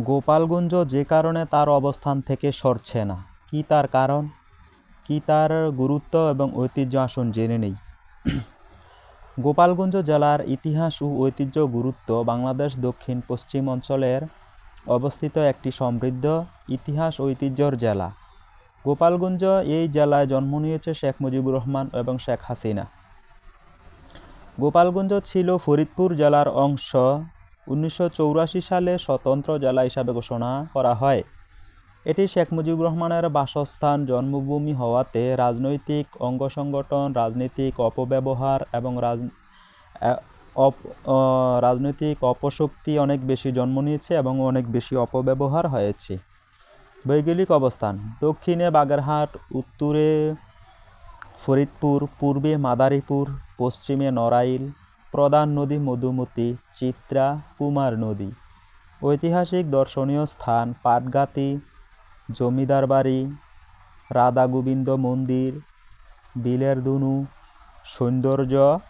গোপালগঞ্জ যে কারণে তার অবস্থান থেকে সরছে না। কি তার কারণ? কি তার গুরুত্ব এবং ঐতিহ্য আসন জেনে নেই। গোপালগঞ্জ জেলার ইতিহাস ও ঐতিহ্য গুরুত্ব বাংলাদেশ দক্ষিণ পশ্চিম অঞ্চলের অবস্থিত একটি সমৃদ্ধ ইতিহাস ঐতিহ্যর জেলা। গোপালগঞ্জ এই জেলায় জন্ম নিয়েছে শেখ মুজিবুর রহমান এবং শেখ হাসিনা। গোপালগঞ্জ ছিল ফরিদপুর জেলার অংশ। উনিশশো সালে স্বতন্ত্র জেলা হিসাবে ঘোষণা করা হয়। এটি শেখ মুজিবুর রহমানের বাসস্থান, জন্মভূমি হওয়াতে রাজনৈতিক অঙ্গ সংগঠন রাজনৈতিক অপব্যবহার এবং রাজ রাজনৈতিক অপশক্তি অনেক বেশি জন্ম নিয়েছে এবং অনেক বেশি অপব্যবহার হয়েছে। ভৌগোলিক অবস্থান, দক্ষিণে বাগেরহাট, উত্তরে ফরিদপুর, পূর্বে মাদারীপুর, পশ্চিমে নড়াইল প্রধান নদী মধুমতি, চিত্রা, কুমার নদী। ঐতিহাসিক দর্শনীয় স্থান পাটগাতি, জমিদার বাড়ি রাধা গোবিন্দ মন্দির বিলের দুনু সৌন্দর্য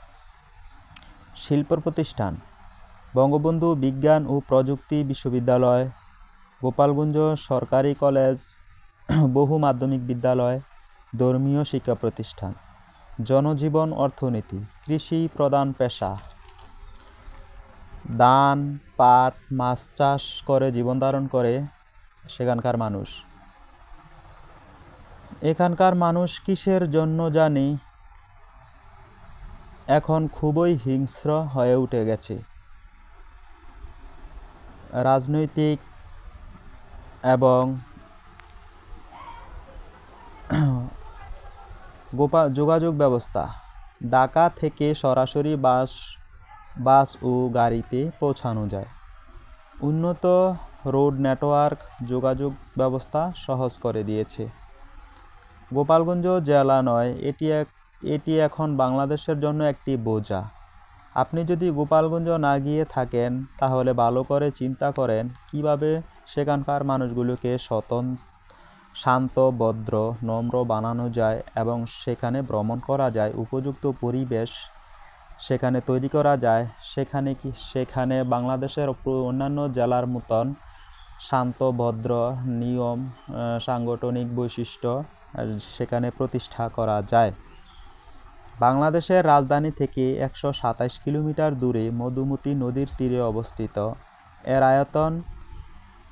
শিল্প প্রতিষ্ঠান। বঙ্গবন্ধু বিজ্ঞান ও প্রযুক্তি বিশ্ববিদ্যালয়, গোপালগঞ্জ সরকারি কলেজ, বহু মাধ্যমিক বিদ্যালয়, ধর্মীয় শিক্ষা প্রতিষ্ঠান। জনজীবন অর্থনীতি, কৃষি প্রধান পেশা। ধান, পাট, মাছ চাষ করে, জীবন ধারণ করে সেখানকার মানুষ। এখানকার মানুষ কিসের জন্য জানি? এখন খুবই হিংস্র হয়ে উঠে গেছে। রাজনৈতিক এবং গোপা, যোগাযোগ ব্যবস্থা। ঢাকা থেকে সরাসরি বাস বাস ও গাড়িতে পৌঁছানো যায়। উন্নত রোড নেটওয়ার্ক যোগাযোগ ব্যবস্থা সহজ করে দিয়েছে। গোপালগঞ্জ জেলা নয়, এটি এক, এটি এখন বাংলাদেশের জন্য একটি বোঝা। আপনি যদি গোপালগঞ্জ না গিয়ে থাকেন, তাহলে ভালো করে চিন্তা করেন কীভাবে সেখানকার মানুষগুলোকে স্বতন শান্ত, ভদ্র, নম্র বানানো যায় এবং সেখানে ভ্রমণ করা যায়। উপযুক্ত পরিবেশ সেখানে তৈরি করা যায়। সেখানে কি, সেখানে বাংলাদেশের অন্যান্য জেলার মতন শান্ত, ভদ্র নিয়ম সাংগঠনিক বৈশিষ্ট্য সেখানে প্রতিষ্ঠা করা যায়। বাংলাদেশের রাজধানী থেকে একশো সাতাইশ কিলোমিটার দূরে মধুমতি নদীর তীরে অবস্থিত। এর আয়তন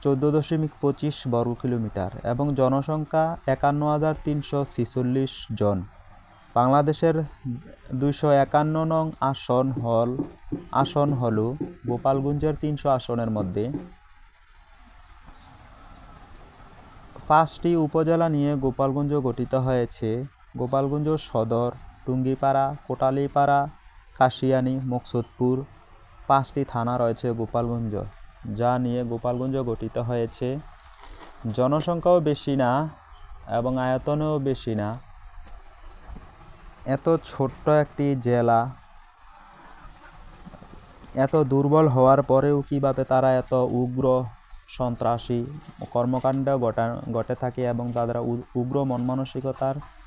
চোদ্দ দশমিক পঁচিশ বর্গ কিলোমিটার এবং জনসংখ্যা একান্ন হাজার তিনশো ছিচল্লিশ জন। বাংলাদেশের দুইশো একান্ন নং আসন হল আসন হল গোপালগঞ্জের তিনশো আসনের মধ্যে। পাঁচটি উপজেলা নিয়ে গোপালগঞ্জ গঠিত হয়েছে। গোপালগঞ্জ সদর, টুঙ্গিপাড়া, কোটালীপাড়া, কাশিয়ানী, মকসুদপুর। পাঁচটি থানা রয়েছে গোপালগঞ্জ। যা নিয়ে গোপালগঞ্জ গঠিত হয়েছে। জনসংখ্যাও বেশি না এবং আয়তনেও বেশি না। এত ছোট্ট একটি জেলা এত দুর্বল হওয়ার পরেও কীভাবে তারা এত উগ্র সন্ত্রাসী কর্মকাণ্ড ঘটা থাকে এবং তারা উগ্র মন মানসিকতার আহ,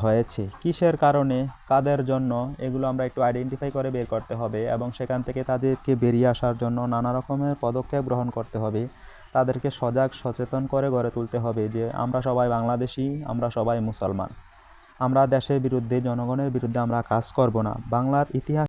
হয়েছে। কিসের কারণে? কাদের জন্য? এগুলো আমরা একটু আইডেন্টিফাই করে বের করতে হবে এবং সেখান থেকে তাদেরকে বেরিয়ে আসার জন্য নানা রকমের পদক্ষেপ গ্রহণ করতে হবে। তাদেরকে সজাগ, সচেতন করে গড়ে তুলতে হবে যে আমরা সবাই বাংলাদেশি, আমরা সবাই মুসলমান। আমরা দেশের বিরুদ্ধে, জনগণের বিরুদ্ধে আমরা কাজ করব না। বাংলার ইতিহাস